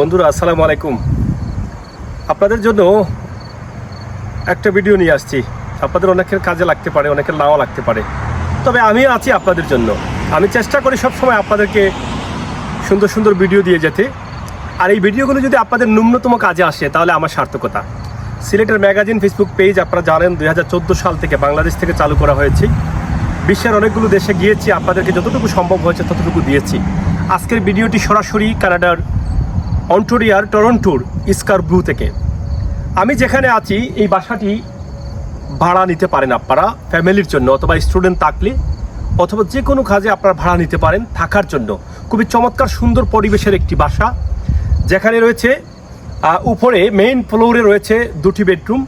বন্ধুরা, আসসালামু আলাইকুম। আপনাদের জন্য একটা ভিডিও নিয়ে আসছি। আপনাদের অনেকের কাজে লাগতে পারে, অনেকের নাও লাগতে পারে। তবে আমি আছি আপনাদের জন্য। আমি চেষ্টা করি সবসময় আপনাদেরকে সুন্দর সুন্দর ভিডিও দিয়ে যেতে। আর এই ভিডিওগুলো যদি আপনাদের ন্যূনতম কাজে আসে, তাহলে আমার সার্থকতা। সিলেটের ম্যাগাজিন ফেসবুক পেজ আপনারা জানেন দু হাজার চোদ্দ সাল থেকে বাংলাদেশ থেকে চালু করা হয়েছে। বিশ্বের অনেকগুলো দেশে গিয়েছি, আপনাদেরকে যতটুকু সম্ভব হয়েছে ততটুকু দিয়েছি। আজকের ভিডিওটি সরাসরি কানাডার অন্টোরিয়ার টরন্টোর ইস্কার ব্লু থেকে। আমি যেখানে আছি, এই বাসাটি ভাড়া নিতে পারেন আপনারা ফ্যামিলির জন্য, অথবা স্টুডেন্ট থাকলে, অথবা যে কোনো কাজে আপনারা ভাড়া নিতে পারেন থাকার জন্য। খুবই চমৎকার, সুন্দর পরিবেশের একটি বাসা। যেখানে রয়েছে উপরে মেইন ফ্লোরে রয়েছে দুটি বেডরুম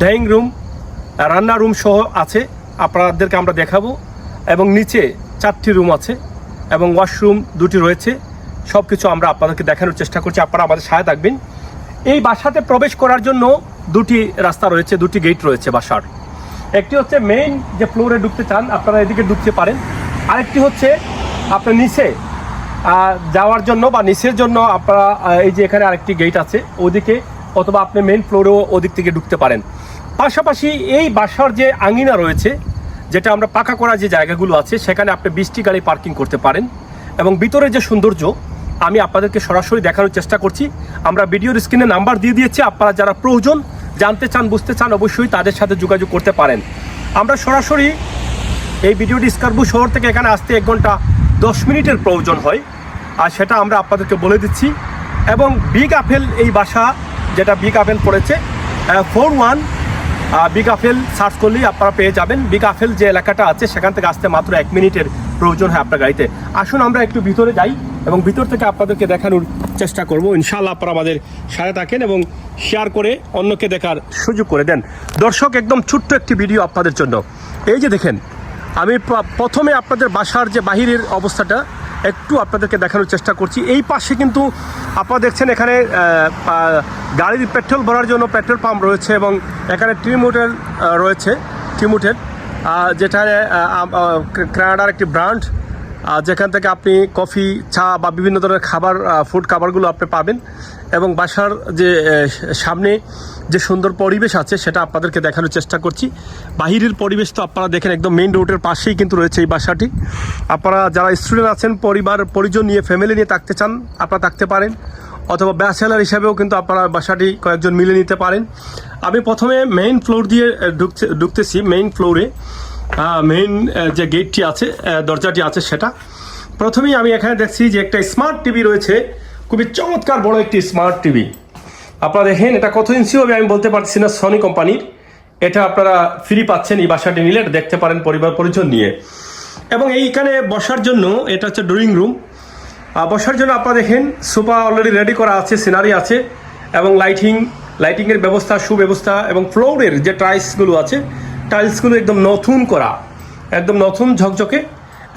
ডাইনিং রুম রান্না রুম সহ আছে, আপনাদেরকে আমরা দেখাবো। এবং নিচে চারটি রুম আছে, এবং ওয়াশরুম দুটি রয়েছে। সব কিছু আমরা আপনাদেরকে দেখানোর চেষ্টা করছি। আপনারা আমাদের সাথে থাকবেন। এই বাসাতে প্রবেশ করার জন্য দুটি রাস্তা রয়েছে, দুটি গেট রয়েছে বাসার। একটি হচ্ছে মেইন যে ফ্লোরে ঢুকতে চান, আপনারা এদিকে ঢুকতে পারেন। আরেকটি হচ্ছে আপনার নিচে যাওয়ার জন্য বা নিচের জন্য আপনারা এই যে এখানে আরেকটি গেট আছে, ওদিকে অথবা আপনি মেইন ফ্লোরেও ওদিক থেকে ঢুকতে পারেন। পাশাপাশি এই বাসার যে আঙিনা রয়েছে, যেটা আমরা পাকা করা যে জায়গাগুলো আছে, সেখানে আপনি বৃষ্টি গাড়ি পার্কিং করতে পারেন। এবং ভিতরে যে সৌন্দর্য আমি আপনাদেরকে সরাসরি দেখানোর চেষ্টা করছি। আমরা ভিডিওর স্ক্রিনে নাম্বার দিয়ে দিয়েছি, আপনারা যারা প্রয়োজন, জানতে চান, বুঝতে চান, অবশ্যই তাদের সাথে যোগাযোগ করতে পারেন। আমরা সরাসরি এই ভিডিওটি স্কারবু শহর থেকে এখানে আসতে এক ঘণ্টা দশ মিনিটের প্রয়োজন হয়, আর সেটা আমরা আপনাদেরকে বলে দিচ্ছি। এবং বিগ আপেল এই বাসা যেটা বিগ আপেল পড়েছে four one big apple search করলেই আপনারা পেয়ে যাবেন। বিগ আপেল যে এলাকাটা আছে, সেখান থেকে আসতে মাত্র এক মিনিটের প্রয়োজন হয় আপনার গাড়িতে। আসুন, আমরা একটু ভিতরে যাই। এবং ভিতর থেকে আপনাদেরকে দেখানোর চেষ্টা করব। ইনশাআল্লাহ আপনারা আমাদের সাথে থাকেন এবং শেয়ার করে অন্যকে দেখার সুযোগ করে দেন। দর্শক, একদম ছোট্ট একটি ভিডিও আপনাদের জন্য। এই যে দেখেন, আমি প্রথমে আপনাদের বাসার যে বাহিরের অবস্থাটা একটু আপনাদেরকে দেখানোর চেষ্টা করছি। এই পাশে কিন্তু আপনারা দেখছেন এখানে গাড়ির পেট্রোল ভরার জন্য পেট্রোল পাম্প রয়েছে এবং এখানে ট্রিমোটেল রয়েছে ট্রিমোটেল আম- কানাডার একটি ব্র্যান্ড যেখান থেকে আপনি কফি, চা বা বিভিন্ন ধরনের খাবার ফুড খাবারগুলো আপনি পাবেন এবং বাসার যে সামনে যে সুন্দর পরিবেশ আছে সেটা আপনাদেরকে দেখানোর চেষ্টা করছি। বাহিরের পরিবেশ তো আপনারা দেখেন একদম মেইন রোডের পাশেই কিন্তু রয়েছে এই বাসাটি। আপনারা যারা স্টুডেন্ট আছেন, পরিবার, পরিজন নিয়ে ফ্যামিলি নিয়ে থাকতে চান, আপনারা থাকতে পারেন। অথবা ব্যাচেলার হিসাবেও কিন্তু আপনারা বাসাটি কয়েকজন মিলে নিতে পারেন। আমি প্রথমে মেইন ফ্লোর দিয়ে ঢুকতে ঢুকতেছি মেইন ফ্লোরে মেইন যে গেটটি আছে দরজাটি আছে সেটা। প্রথমেই আমি এখানে দেখছি যে একটা স্মার্ট টিভি রয়েছে। খুবই চমৎকার বড় একটি স্মার্ট টিভি আপনারা দেখেন, এটা কত ইঞ্চি হবে আমি বলতে পারছি না সনি কোম্পানির এটা আপনারা ফ্রি পাচ্ছেন, এই বাসাটি নিলে এটা দেখতে পারেন পরিবার পরিজন নিয়ে। এবং এইখানে বসার জন্য, এটা হচ্ছে ড্রয়িং রুম বসার জন্য আপনারা দেখেন, সোফা অলরেডি রেডি করা আছে সিনারি আছে। এবং লাইটিং লাইটিংয়ের ব্যবস্থা, সুব্যবস্থা এবং ফ্লোরের যে টাইলসগুলো আছে টাইলসগুলো একদম নতুন করা, একদম নতুন ঝকঝকে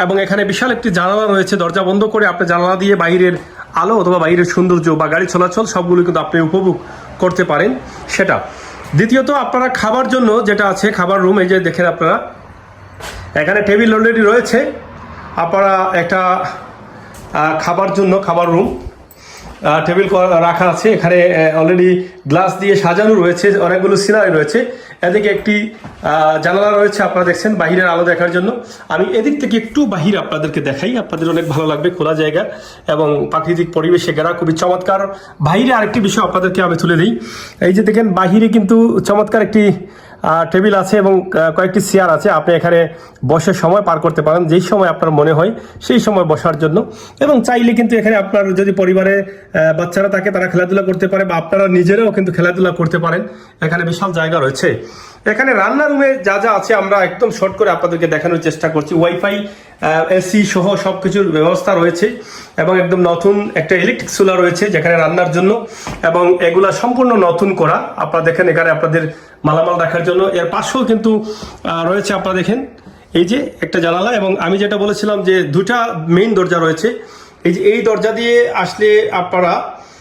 এবং এখানে বিশাল একটি জানালা রয়েছে, দরজা বন্ধ করে আপনি জানালা দিয়ে বাইরের আলো অথবা বাইরের সৌন্দর্য বা গাড়ি চলাচল সবগুলো কিন্তু আপনি উপভোগ করতে পারেন সেটা। দ্বিতীয়ত, আপনারা খাবার জন্য যেটা আছে, খাবার রুম এই যে দেখেন আপনারা, এখানে টেবিল অলরেডি রয়েছে। আপনারা একটা খাবার জন্য খাবার রুম টেবিল রাখা আছে। এখানে অলরেডি গ্লাস দিয়ে সাজানো রয়েছে, অনেকগুলো সিনারি রয়েছে। এদিকে একটি জানালা রয়েছে, আপনারা দেখছেন বাহিরের আলো দেখার জন্য। আমি এদিক থেকে একটু বাহির আপনাদেরকে দেখাই, আপনাদের অনেক ভালো লাগবে, খোলা জায়গা এবং প্রাকৃতিক পরিবেশে গেরা খুবই চমৎকার। বাহিরে আরেকটি বিষয় আপনাদেরকে আমি তুলে দিই এই যে দেখেন, বাহিরে কিন্তু চমৎকার একটি টেবিল আছে এবং কয়েকটি চেয়ার আছে। আপনি এখানে বসে সময় পার করতে পারেন। যেই সময় আপনার মনে হয়, সেই সময় বসার জন্য। এবং চাইলে কিন্তু এখানে আপনার যদি পরিবারে বাচ্চারা থাকে, তারা খেলাধুলা করতে পারে বা আপনারা নিজেরাও কিন্তু খেলাধুলা করতে পারেন। এখানে বিশাল জায়গা রয়েছে। এখানে রান্নার রুমে যা যা আছে আমরা একদম শর্ট করে আপনাদেরকে দেখানোর চেষ্টা করছি। ওয়াইফাই এসি সহ সব কিছুর ব্যবস্থা রয়েছে এবং একদম নতুন একটা ইলেকট্রিক চুলা রয়েছে যেখানে রান্নার জন্য এবং এগুলা সম্পূর্ণ নতুন করা। আপনারা দেখেন এখানে আপনাদের মালামাল রাখার জন্য। এর পাশেও কিন্তু রয়েছে আপনারা দেখেন, এই যে একটা জানালা এবং আমি যেটা বলেছিলাম যে দুটা মেইন দরজা রয়েছে। এই যে এই দরজা দিয়ে আসলে আপনারা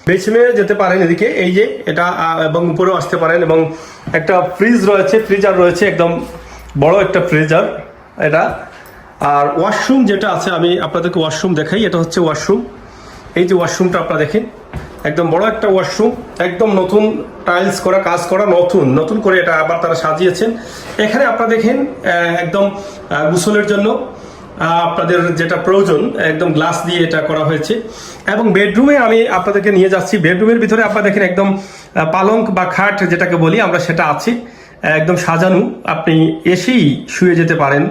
বেসিমে যেতে পারেন এদিকে। এই যে এটা এবং উপরেও আসতে পারেন এবং একটা ফ্রিজ রয়েছে ফ্রিজার রয়েছে, একদম বড় একটা ফ্রিজার এটা আর ওয়াশরুম যেটা আছে, আমি আপনাদেরকে ওয়াশরুম দেখাই, এটা হচ্ছে ওয়াশরুম এই যে ওয়াশরুমটা আপনারা দেখেন, একদম বড় একটা ওয়াশরুম একদম নতুন টাইলস করা, কাজ করা, নতুন নতুন করে এটা আবার তারা সাজিয়েছেন। এখানে আপনারা দেখেন একদম গোসলের জন্য আপনাদের যেটা প্রয়োজন, একদম গ্লাস দিয়ে এটা করা হয়েছে। এবং বেডরুমে আমি আপনাদেরকে নিয়ে যাচ্ছি। বেডরুমের ভিতরে আপনারা দেখেন, একদম পালঙ্ক বা খাট যেটাকে বলি, আমরা সেটা আছে। একদম সাজানো। আপনি এসেই শুয়ে যেতে পারেন।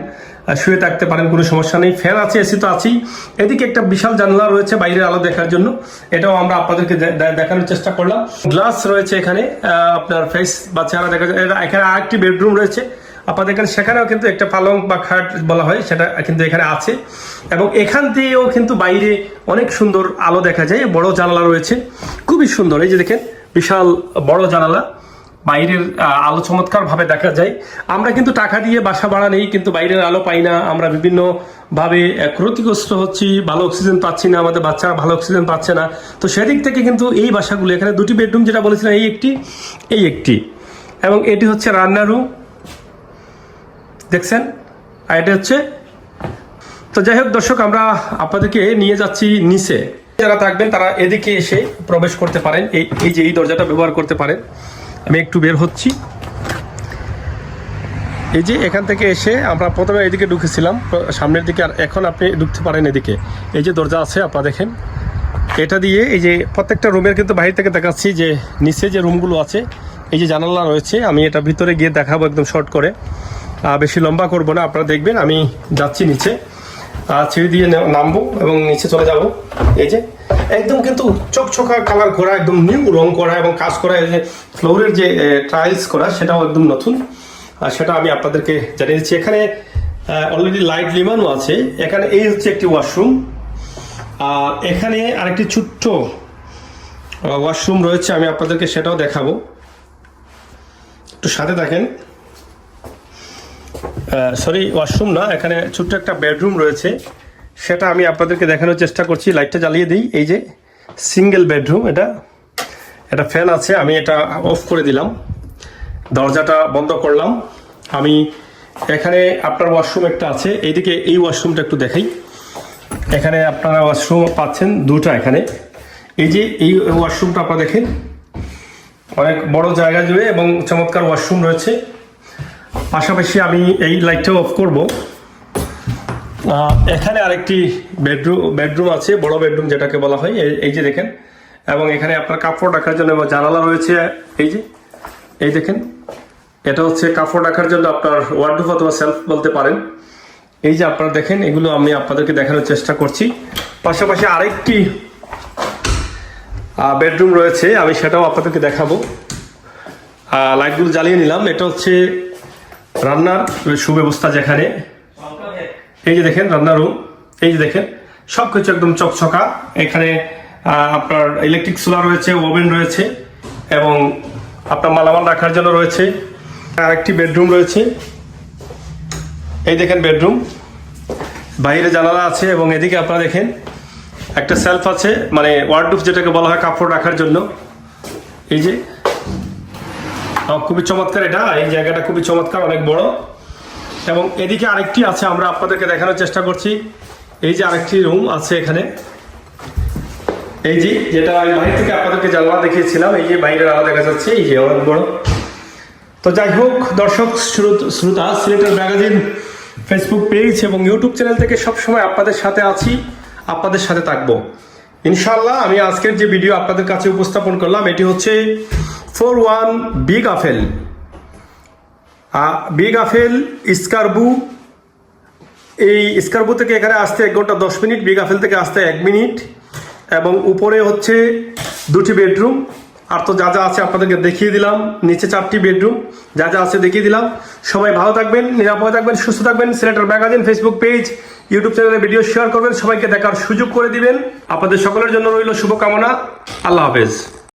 শুয়ে থাকতে পারেন, কোনো সমস্যা নেই। ফ্যান আছে, এসি তো আছেই। এদিকে একটা বিশাল জানলা রয়েছে বাইরের আলো দেখার জন্য। এটাও আমরা আপনাদেরকে দেখানোর চেষ্টা করলাম। গ্লাস রয়েছে এখানে আপনার ফেস বা চেহারা দেখা যায়। এখানে আরেকটি বেডরুম রয়েছে। আপনাদের এখানে সেখানেও কিন্তু একটা পালং বা খাট বলা হয়, সেটা কিন্তু এখানে আছে। এবং এখান দিয়েও কিন্তু বাইরে অনেক সুন্দর আলো দেখা যায়। বড় জানালা রয়েছে। খুবই সুন্দর। এই যে দেখেন, বিশাল বড় জানালা। বাইরের আলো চমৎকার ভাবে দেখা যায়। আমরা কিন্তু টাকা দিয়ে বাসা ভাড়া নেই, কিন্তু বাইরের আলো পাই না। আমরা বিভিন্ন ভাবে ক্ষতিগ্রস্ত হচ্ছি, ভালো অক্সিজেন পাচ্ছি না, আমাদের বাচ্চারা ভালো অক্সিজেন পাচ্ছে না। তো সেদিক থেকে কিন্তু এই বাসাগুলো, এখানে দুটি বেডরুম যেটা বলেছিলাম, এই একটি এই একটি। এবং এটি হচ্ছে রান্নার রুম। দেখছেন? আর এটা হচ্ছে, তো যাই হোক দর্শক, আমরা আপনাদেরকে নিয়ে যাচ্ছি নিচে। যারা থাকবেন, তারা এদিকে এসে প্রবেশ করতে পারেন। এই এই যে এই দরজাটা ব্যবহার করতে পারেন। আমি একটু বের হচ্ছি। এই যে এখান থেকে এসে আমরা প্রথমে এদিকে ঢুকেছিলাম, সামনের দিকে, আর এখন আপনি ঢুকতে পারেন এদিকে। এই যে দরজা আছে, আপনারা দেখেন। এটা দিয়ে এই যে প্রত্যেকটা রুমের কিন্তু বাইরে থেকে দেখাচ্ছি যে নিচে যে রুমগুলো আছে, এই যে জানালা রয়েছে, আমি এটা ভিতরে গিয়ে দেখাবো একদম শর্ট করে। বেশি লম্বা করব না, আপনারা দেখবেন, আমি যাচ্ছি নিচে। সিঁড়ি দিয়ে নামবো এবং নিচে চলে যাব। এই যে, একদম কিন্তু চকচকা কালার করা, একদম নিউ রং করা এবং কাজ করা, এই যে ফ্লোরের যে টাইলস করা, সেটাও একদম নতুন। আর সেটা আমি আপনাদেরকে জানিয়ে দিচ্ছি। এখানে অলরেডি লাইট লিমানো আছে। এখানে এই হচ্ছে একটি ওয়াশরুম আর এখানে আরেকটি ছোট্ট ওয়াশরুম রয়েছে, আমি আপনাদেরকে সেটাও দেখাবো। একটু সাথে দেখেন সরি ওয়াশরুম না, এখানে ছোট্ট একটা বেডরুম রয়েছে। সেটা আমি আপনাদেরকে দেখানোর চেষ্টা করছি। লাইটটা জ্বালিয়ে দিই। এই যে সিঙ্গেল বেডরুম এটা এটা ফ্যান আছে, আমি এটা অফ করে দিলাম। দরজাটা বন্ধ করলাম। আমি এখানে আপনার ওয়াশরুম একটা আছে। এইদিকে এই ওয়াশরুমটা একটু দেখাই। এখানে আপনারা ওয়াশরুম পাচ্ছেন দুটা এখানে। এই যে এই ওয়াশরুমটা আপনারা দেখেন। অনেক বড় জায়গা জুড়ে এবং চমৎকার ওয়াশরুম রয়েছে। পাশাপাশি আমি এই লাইটটাও অফ করব। এখানে আরেকটি বেডরুম বেডরুম আছে, বড় বেডরুম যেটাকে বলা হয়, এই- যে দেখেন। এবং এখানে আপনার কাপড় রাখার জন্য এবং জানালা রয়েছে, এই যে, এই দেখেন। এটা হচ্ছে কাপড় রাখার জন্য আপনার ওয়ার্ডরোব অথবা সেলফ বলতে পারেন। এই যে আপনারা দেখেন, এগুলো আমি আপনাদেরকে দেখানোর চেষ্টা করছি। পাশাপাশি আরেকটি বেডরুম রয়েছে, আমি সেটাও আপনাদেরকে দেখাবো। লাইটগুলো জ্বালিয়ে নিলাম। এটা হচ্ছে রান্নার সুব্যবস্থা যেখানে, এই যে দেখেন রান্নার রুম এই যে দেখেন সব কিছু একদম চকচকা। এখানে আপনার ইলেকট্রিক সোলার রয়েছে ওভেন রয়েছে, এবং আপনার মালামাল রাখার জন্য রয়েছে আরেকটি বেডরুম রয়েছে। এই দেখেন বেডরুম বাইরে জানালা আছে, এবং এদিকে আপনারা দেখেন, একটা সেলফ আছে মানে ওয়ার্ডরুফ যেটাকে বলা হয় কাপড় রাখার জন্য। এই যে খুবই চমৎকার এটা, এই জায়গাটা খুবই চমৎকার, অনেক বড়। এবং এদিকে আরেকটি আছে, আমরা আপনাদেরকে দেখানোর চেষ্টা করছি। এই যে আরেকটি রুম আছে এখানে। এই যে, যেটা আমি বাইরে থেকে আপনাদেরকে জানলা দেখিয়েছিলাম, এই যে বাইরের আলো দেখা যাচ্ছে, এই যে অনেক বড়। তো যাই হোক, দর্শক, শ্রোতা সিলেটের ম্যাগাজিন, ফেসবুক পেজ এবং ইউটিউব চ্যানেল থেকে সবসময় আপনাদের সাথে আছি, আপনাদের সাথে থাকব। ইনশাল্লাহ আমি আজকের যে ভিডিও আপনাদের কাছে উপস্থাপন করলাম, এটি হচ্ছে four one big apple big apple স্কারবু এই স্কারবু থেকে এখানে আসতে এক ঘণ্টা দশ মিনিট বিগ আফেল থেকে আসতে এক মিনিট। এবং উপরে হচ্ছে দুটি বেডরুম আর তো যা যা আছে আপনাদেরকে দেখিয়ে দিলাম, নিচে চারটি বেডরুম যা যা আছে দেখিয়ে দিলাম। সবাই ভালো থাকবেন, নিরাপদে থাকবেন, সুস্থ থাকবেন। সিলেটের ম্যাগাজিন ফেসবুক পেজ ইউটিউব চ্যানেলে ভিডিও শেয়ার করবেন। সবাইকে দেখার সুযোগ করে দিবেন। আপনাদের সকলের জন্য রইল শুভকামনা। আল্লাহ হাফেজ।